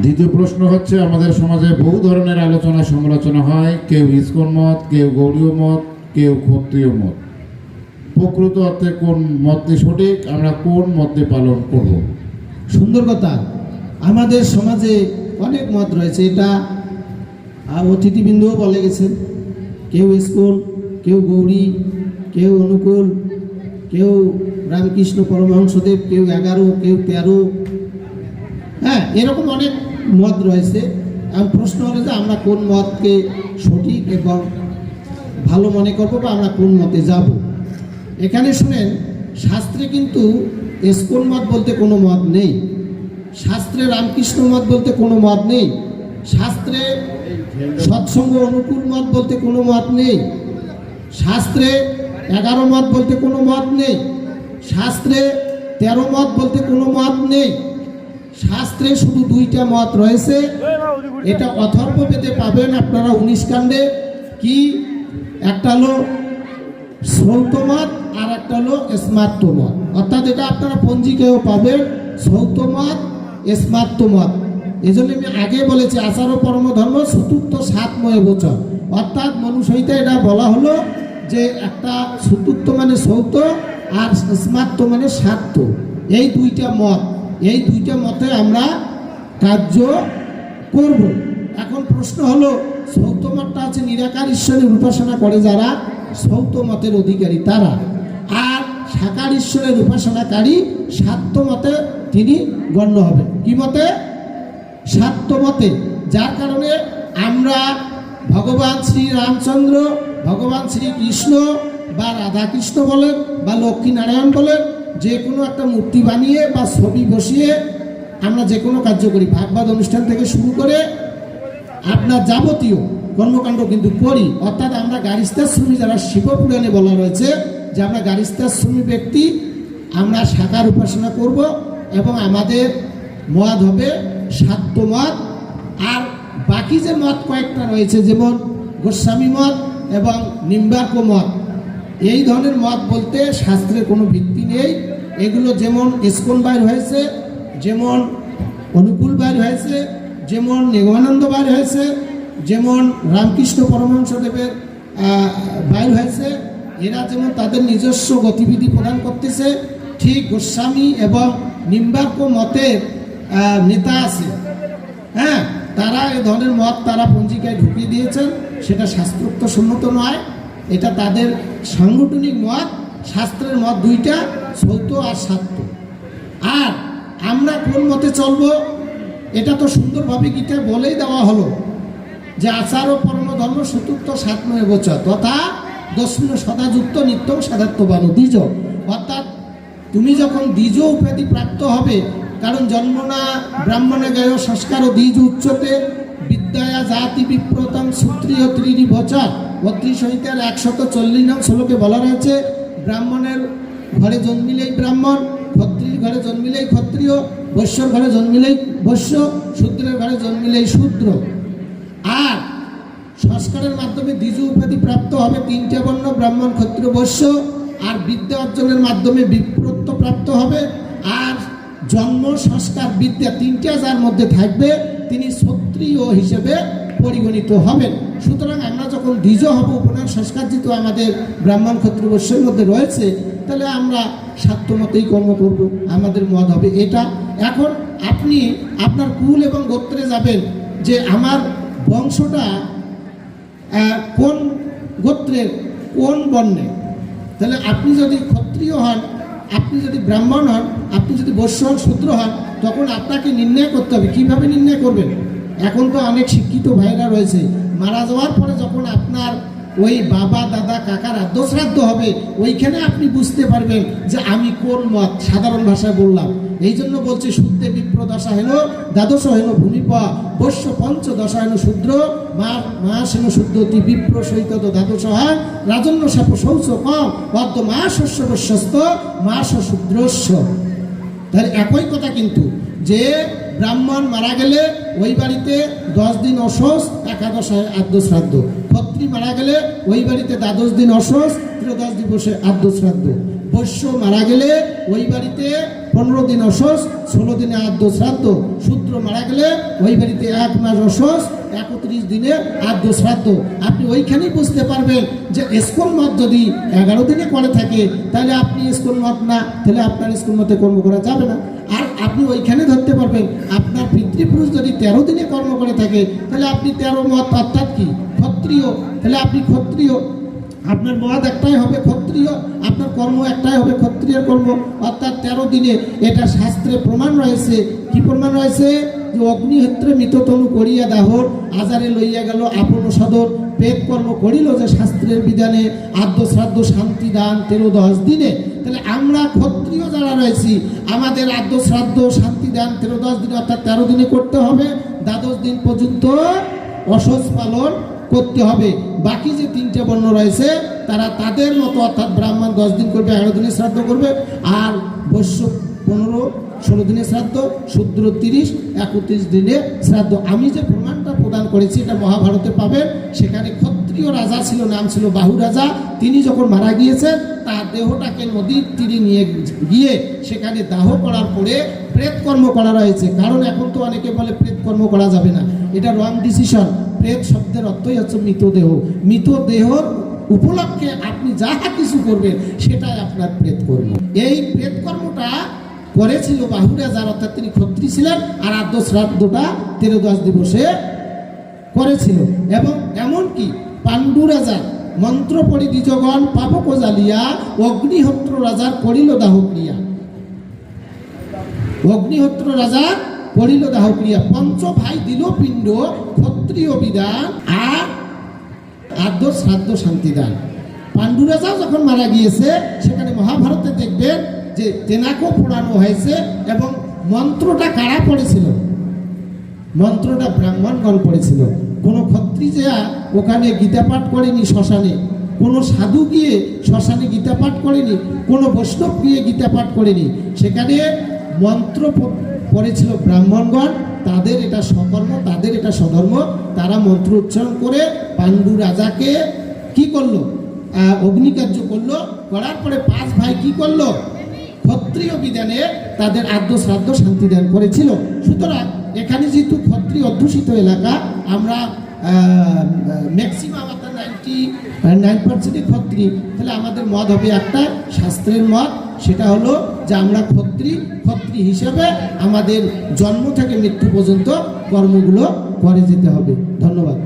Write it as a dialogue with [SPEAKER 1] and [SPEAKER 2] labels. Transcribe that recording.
[SPEAKER 1] দ্বিতীয় প্রশ্ন হচ্ছে, আমাদের সমাজে বহু ধরনের আলোচনা সমালোচনা হয়। কেউ ইস্কন মত, কেউ গৌরীয় মত, কেউ ক্ষত্রিয় মত। প্রকৃত অর্থে কোন মতটি সঠিক, আমরা কোন মতটি পালন করব?
[SPEAKER 2] সুন্দর কথা। আমাদের সমাজে অনেক মত রয়েছে। এটা অতিথিবৃন্দও বলে গেছেন। কেউ স্কুল কেউ গৌরী কেউ অনুকূল, কেউ রামকৃষ্ণ পরমহংসদেব, কেউ এগারো, কেউ তেরো হ্যাঁ এরকম অনেক মত রয়েছে। আর প্রশ্ন হলো যে আমরা কোন মতকে সঠিক এবং ভালো মনে করব বা আমরা কোন মতে যাব? এখানে শুনেন, শাস্ত্রে কিন্তু এসকোন মত বলতে কোনো মত নেই। শাস্ত্রে রামকৃষ্ণ মত বলতে কোনো মত নেই। শাস্ত্রে সৎসঙ্গ অনুকূল মত বলতে কোনো মত নেই। শাস্ত্রে এগারো মত বলতে কোনো মত নেই। শাস্ত্রে তেরো মত বলতে কোনো মত নেই। শাস্ত্রে শুধু দুইটা মত রয়েছে। এটা অথর্ব পেতে পাবেন আপনারা উনিশ কাণ্ডে। কি? একটা হলো সৌতমত আর একটা হলো স্মার্ত মত। অর্থাৎ এটা আপনারা পঞ্জিকেও পাবেন সৌতমত স্মার্তমত এই জন্য আমি আগে বলেছি, আচার ও পরম ধর্ম চতুর্থ সাতময় বচন। অর্থাৎ মনুষ্যইতে এটা বলা হলো যে একটা চতুর্থ মানে সৌত আর স্মার্ত মানে স্বার্থ এই দুইটা মত। এই দুইটা মতে আমরা কার্য করব। এখন প্রশ্ন হলো সৌত মতটা আছে নিরাকার ঈশ্বরের উপাসনা করে যারা সৌত মতের অধিকারী তারা। আর সাকার ঈশ্বরের উপাসনাকারী সাত্য মতে তিনি গণ্য হবেন। কি মতে? সাত্য মতে, যার কারণে আমরা ভগবান শ্রী রামচন্দ্র, ভগবান শ্রী কৃষ্ণ বা রাধাকৃষ্ণ বলেন বা লক্ষ্মীনারায়ণ বলেন যে কোনো একটা মূর্তি বানিয়ে বা ছবি বসিয়ে আমরা যে কোনো কার্য করি ভাগবাদ অনুষ্ঠান থেকে শুরু করে আপনার যাবতীয় কর্মকাণ্ড কিন্তু করি। অর্থাৎ আমরা গারিস্তাশ্রমী যারা শিবপুরাণে বলা রয়েছে যে আমরা গারিস্তাশ্রমী ব্যক্তি, আমরা সাকার উপাসনা করব এবং আমাদের মত হবে সাত্য মত আর বাকি যে মত কয়েকটা রয়েছে, যেমন গোস্বামী মত এবং নিম্বার্ক মত এই ধরনের মত বলতে শাস্ত্রের কোনো ভিত্তি নেই এগুলো যেমন ইস্কন বাইর হয়েছে, যেমন অনুকূল বাইর হয়েছে, যেমন নিগমানন্দ বাইর হয়েছে, যেমন রামকৃষ্ণ পরমহংসদেবের বাইর হয়েছে, এরা যেমন তাদের নিজস্ব গতিবিধি প্রদান করতেছে, ঠিক গোস্বামী এবং নিম্বার্ক মতের নেতা আছে। হ্যাঁ তারা এ ধরনের মত তারা পঞ্জিকায় ঢুকিয়ে দিয়েছেন, সেটা শাস্ত্রোক্ত সম্মত নয়, এটা তাদের সাংগঠনিক মত, শাস্ত্রের মত দুইটা সৌত আর সাত্য আর আমরা কোন মতে চলবো, এটা তো সুন্দরভাবে গীতা বলেই দেওয়া হলো যে আচার ও পরম ধর্ম চতুর্থ সাতময় বচর তথা দশমিন সদাযুক্ত নিত্যম সাধাত্মবান দ্বিজ। অর্থাৎ তুমি যখন দ্বিজ উপাধি প্রাপ্ত হবে, কারণ জন্মনা ব্রাহ্মণে গায় সংস্কার ও দ্বিজ উচ্চতে, বিদ্যায়া জাতি বিপ্রতম সূত্রীয় ত্রিরি বচর বত্রিশ সংহিতার একশত চল্লিশ নং শ্লোকে বলা রয়েছে, ব্রাহ্মণের ঘরে জন্মিলেই ব্রাহ্মণ ক্ষত্রির ঘরে জন্মিলেই ক্ষত্রিয়, বৈশ্যর ঘরে জন্মিলেই বৈশ্য, শূদ্রের ঘরে জন্মিলেই শূদ্র। আর সংস্কারের মাধ্যমে দ্বিজু উপাধি প্রাপ্ত হবে তিনটে বর্ণ, ব্রাহ্মণ, ক্ষত্রিয়, বৈশ্য। আর বিদ্যা অর্জনের মাধ্যমে বিপ্রত্ব প্রাপ্ত হবে। আর জন্ম, সংস্কার, বিদ্যা তিনটা যার মধ্যে থাকবে, তিনি ক্ষত্রিয় হিসেবে পরিগণিত হবেন। সুতরাং আমরা যখন দ্বিজ হব, উপনয়ন সংস্কার যেহেতু আমাদের ব্রাহ্মণ, ক্ষত্রিয়, বৈশ্যের মধ্যে রয়েছে তাহলে আমরা স্বার্থমতেই কর্ম করব, আমাদের মত হবে এটা। এখন আপনি আপনার কুল এবং গোত্রে যাবেন যে আমার বংশটা কোন গোত্রের, কোন বর্ণে তাহলে আপনি যদি ক্ষত্রিয় হন, আপনি যদি ব্রাহ্মণ হন, আপনি যদি বৈশ্য হন, শূদ্র হন, তখন আপনাকে নির্ণয় করতে হবে। কীভাবে নির্ণয় করবেন? এখন তো অনেক শিক্ষিত ভাইরা রয়েছে। মারা যাওয়ার পরে যখন আপনার ওই বাবা, দাদা, কাকার শ্রাদ্ধ হবে। ওইখানে আপনি বুঝতে পারবেন যে আমি কোন মত, সাধারণ ভাষায় বললাম। এই জন্য বলছি, শুদ্ধে বিপ্র দশা হেন দ্বাদশ হেন ভূমিপা, বৈশ্য পঞ্চ দশা হেন শূদ্র মা মাস হেন শুদ্ধতি বিপ্র সহিত দ্বাদশ হয়। রাজন্য সাপ শৌচ কম পদ্ম মা শস্য বস্যস্ত মাস শূদ্রস্য তাহলে একই কথা কিন্তু, যে ব্রাহ্মণ মারা গেলে ওই বাড়িতে দশ দিন অসহস একাদশ হয় আদ্য শ্রাদ্ধ ক্ষত্রি মারা গেলে ওই বাড়িতে দ্বাদশ দিন অসহস ত্রয়োদশ দিবসে আদ্য শ্রাদ্ধ বৈশ্য মারা গেলে ওই বাড়িতে পনেরো দিন অসস, ষোলো দিনে আদ্য শ্রাদ্ধ শূদ্র মারা গেলে ওই বাড়িতে এক মাস অসস, একত্রিশ দিনে আদ্য শ্রাদ্ধ আপনি ওইখানেই বুঝতে পারবেন যে স্কুল মত যদি এগারো দিনে করে থাকে, তাহলে আপনি স্কুল মত না, তাহলে আপনার স্কুল মতে কর্ম করা যাবে না। আর আপনি ওইখানে ধরতে পারবেন, আপনার পিতৃপুরুষ যদি তেরো দিনে কর্ম করে থাকে, তাহলে আপনি তেরো মত অর্থাৎ কি? ক্ষত্রিয়। তাহলে আপনি ক্ষত্রিয়। আপনার মত একটাই হবে ক্ষত্রিয়, আপনার কর্ম একটাই হবে ক্ষত্রিয় কর্ম। অর্থাৎ তেরো দিনে এটা শাস্ত্রে প্রমাণ রয়েছে। কি প্রমাণ রয়েছে? অগ্নিহোত্রে মৃততনু করিয়া দাহর আজারে লইয়া গেল আপন সদর পেট কর্ম করিল যে শাস্ত্রের বিধানে, আদ্য শ্রাদ্ধ শান্তি দান তেরো দশ দিনে। তাহলে আমরা ক্ষত্রিয় যারা রয়েছি, আমাদের আদ্য শ্রাদ্ধ শান্তি দান তেরো দশ দিনে, অর্থাৎ তেরো দিনে করতে হবে। দ্বাদশ দিন পর্যন্ত অসজ পালন করতে হবে। বাকি যে তিনটে বর্ণ রয়েছে, তারা তাদের মতো অর্থাৎ ব্রাহ্মণ দশ দিন করবে, এগারো দিনে শ্রাদ্ধ করবে। আর বৈশ্য পনেরো ষোলো দিনে শ্রাদ্ধ শূদ্র তিরিশ, একত্রিশ দিনে শ্রাদ্ধ। আমি যে প্রমাণটা প্রদান করেছি, এটা মহাভারতে পাবেন। সেখানে ক্ষত্রিয় রাজা ছিল, নাম ছিল বাহু রাজা। তিনি যখন মারা গিয়েছেন, তার দেহটাকে নদীর তীরে নিয়ে গিয়ে সেখানে দাহ করার পরে প্রেতকর্ম করা রয়েছে। কারণ এখন তো অনেকে বলে প্রেতকর্ম করা যাবে না। এটা রং ডিসিশন প্রেত শব্দের অর্থই হচ্ছে মৃতদেহ। মৃতদেহর উপলক্ষে আপনি যাহা কিছু করবেন, সেটাই আপনার প্রেত কর্ম এই প্রেত কর্মটা করেছিল বাহুরা যার অর্থাৎ তিনি ক্ষত্রি ছিলেন আর আদ্য শ্রাদ্ধটা তেরো দশ দিবসে করেছিল। এবং এমনকি পাণ্ডু রাজা মন্ত্র পড়ি দ্বিজগণ, পাপক জ্বালিয়া অগ্নিহোত্র রাজার করিল দাহক্রিয়া। অগ্নিহোত্র রাজা করিল দাহক্রিয়া। পঞ্চ ভাই দিল পিণ্ড, ক্ষত্রিয় বিধান আর আদ্য শ্রাদ্ধ শান্তিদান। পাণ্ডু রাজাও যখন মারা গিয়েছে, সেখানে মহাভারতে দেখবেন যে তেনাকেও পোড়ানো হয়েছে এবং মন্ত্রটা কারা পড়েছিল? মন্ত্রটা ব্রাহ্মণগণ পড়েছিল। কোনো ক্ষত্রিয়া ওখানে গীতা পাঠ করেনি শ্মশানে, কোনো সাধু গিয়ে শ্মশানে গীতা পাঠ করেনি, কোনো বৈষ্ণব গিয়ে গীতা পাঠ করেনি, সেখানে মন্ত্র পড়েছিল ব্রাহ্মণগণ তাদের এটা সকর্ম তাদের এটা সধর্ম তারা মন্ত্র উচ্চারণ করে পাণ্ডু রাজাকে কি করল? অগ্নিকার্য করল, করার পরে পাঁচ ভাই কি করল? ক্ষত্রিয় বিধানে তাদের আদ্য শ্রাদ্ধ শান্তি দান করেছিল। সুতরাং এখানে যেহেতু ক্ষত্রিয় অধ্যুষিত এলাকা, আমরা ম্যাক্সিমাম অর্থাৎ নাইনটি নাইন পার্সেন্টই ক্ষত্রি তাহলে আমাদের মত হবে একটা শাস্ত্রের মত, সেটা হলো যে আমরা ক্ষত্রি ক্ষত্রি হিসেবে আমাদের জন্ম থেকে মৃত্যু পর্যন্ত কর্মগুলো করে যেতে হবে। ধন্যবাদ।